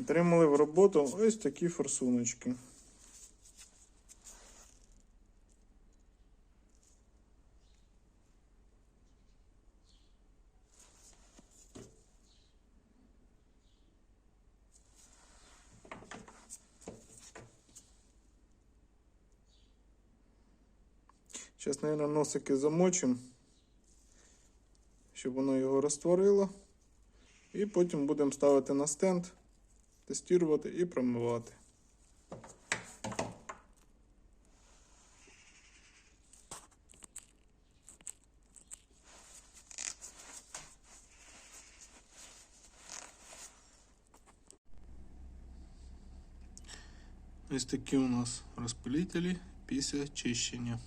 Отримали в роботу ось такі форсуночки. Зараз, мабуть, носики замочимо, щоб воно його розтворило. І потім будемо ставити на стенд, тестувати і промивати. Ось такі у нас розпилителі після чищення.